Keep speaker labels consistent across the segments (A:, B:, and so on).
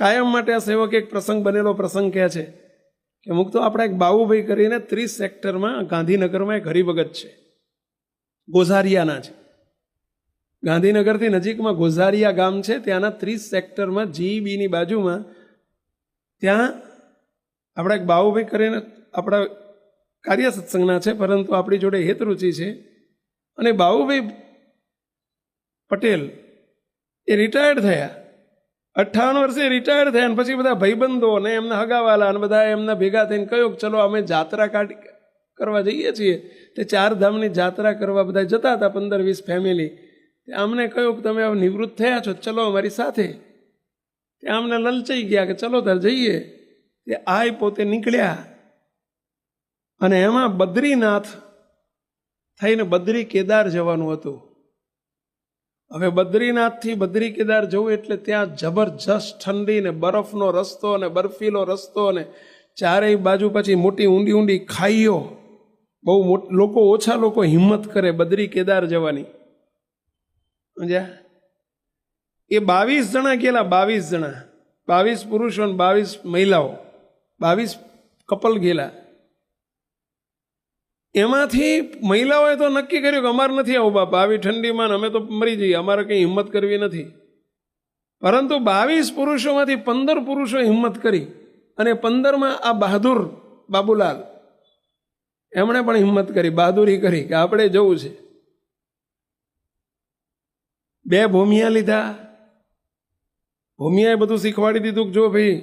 A: કાયમ માટે આ સેવક એક પ્રસંગ બનેલો પ્રસંગ કહે છે કે અમુક તો આપણા એક બાવુભાઈ કરીને ત્રીસ સેક્ટરમાં ગાંધીનગરમાં એક હરિભગત છે. ગોઝારિયાના છે. ગાંધીનગરથી નજીકમાં ગોઝારિયા ગામ છે, ત્યાંના ત્રીસ સેક્ટરમાં જીઈબીની બાજુમાં ત્યાં આપણા એક બાવુભાઈ કરીને આપણા કાર્ય સત્સંગના છે, પરંતુ આપણી જોડે હેતરુચિ છે. અને બાવુભાઈ પટેલ એ રિટાયર્ડ થયા. અઠ્ઠાવન વર્ષે રિટાયર થયા પછી બધા ભાઈબંધો અને એમના હગાવાલા અને બધા એમના ભેગા થઈને કહ્યું ચલો અમે જાત્રા કાઢી કરવા જઈએ છીએ. તે ચાર ધામની જાત્રા કરવા બધા જતા હતા, પંદર વીસ ફેમિલી અમને કહ્યું કે તમે હવે નિવૃત્ત થયા છો, ચલો અમારી સાથે. અમને લલચાઈ ગયા કે ચલો તાર જઈએ. તે આય પોતે નીકળ્યા. અને એમાં બદ્રીનાથ થઈને બદ્રી કેદાર જવાનું હતું. હવે બદ્રીનાથથી બદ્રી કેદાર જવું એટલે ત્યાં જબરજસ્ત ઠંડી ને બરફનો રસ્તો અને બરફીલો રસ્તો અને ચારેય બાજુ પછી મોટી ઊંડી ઊંડી ખાઈઓ. બહુ લોકો ઓછા લોકો હિંમત કરે બદ્રી કેદાર જવાની. સમજ્યા? એ બાવીસ જણા ગયેલા, બાવીસ જણા. બાવીસ પુરુષો અને બાવીસ મહિલાઓ. બાવીસ કપલ ગયેલા. એમાંથી મહિલાઓએ તો નક્કી કર્યું કે અમારે નથી આવું બાપા, આવી ઠંડીમાં અમે તો મરી જઈએ, અમારે કંઈ હિંમત કરવી નથી. પરંતુ બાવીસ પુરુષોમાંથી પંદર પુરુષો હિંમત કરી અને પંદરમાં આ બહાદુર બાબુલાલ, એમણે પણ હિંમત કરી, બહાદુરી કરી કે આપણે જવું છે. બે ભૂમિયા લીધા. ભૂમિયાએ બધું શીખવાડી દીધું કે જો ભાઈ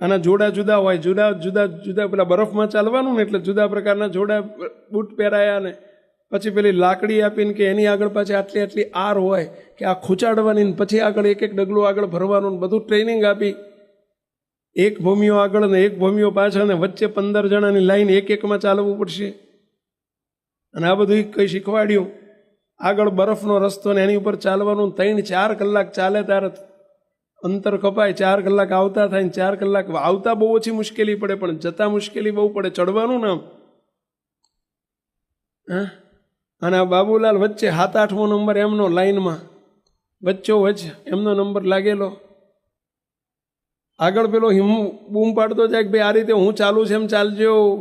A: આના જોડા જુદા હોય, જુદા જુદા જુદા પેલા બરફમાં ચાલવાનું ને એટલે જુદા પ્રકારના જોડા બૂટ પહેરાયા ને. પછી પેલી લાકડી આપીને કે એની આગળ પાછી આટલી આટલી આર હોય કે આ ખૂંચાડવાની ને પછી આગળ એક એક ડગલું આગળ ભરવાનું ને બધું ટ્રેનિંગ આપી. એક ભૂમિઓ આગળ ને એક ભૂમિઓ પાછળ ને વચ્ચે પંદર જણાની લાઈન એક એકમાં ચાલવું પડશે. અને આ બધું કંઈ શીખવાડ્યું? આગળ બરફનો રસ્તો ને એની ઉપર ચાલવાનું ત્રણ ચાર કલાક ચાલે ત્યારે અંતર કપાય, ચાર કલાક આવતા થાય ને ચાર કલાક આવતા બહુ ઓછી મુશ્કેલી પડે, પણ જતા મુશ્કેલી બહુ પડે. ચડવાનું ને આમ હા? અને આ બાબુલાલ વચ્ચે સાત આઠમો નંબર એમનો લાઈનમાં. વચ્ચો વચ્ચ એમનો નંબર લાગેલો. આગળ પેલો હિમ બૂમ પાડતો જાય કે ભાઈ આ રીતે હું ચાલુ છે એમ ચાલજો.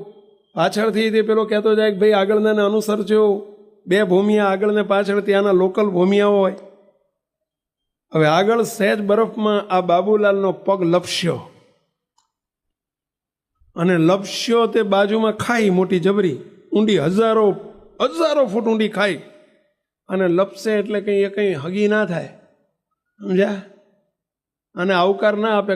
A: પાછળથી તે પેલો કહેતો જાય કે ભાઈ આગળના અનુસરજો. બે ભૂમિયા આગળ ને પાછળ ત્યાંના લોકલ ભૂમિયા હોય. હવે આગળ સહેજ બરફમાં આ બાબુલાલનો પગ લપસ્યો. અને લપસ્યો તે બાજુમાં ખાઈ મોટી જબરી. ઊંડી હજારો હજારો ફૂટ ઊંડી ખાઈ. અને લપસે એટલે કંઈ એ કંઈ હગી ના થાય. સમજ્યા? અને આવકાર ના આપે.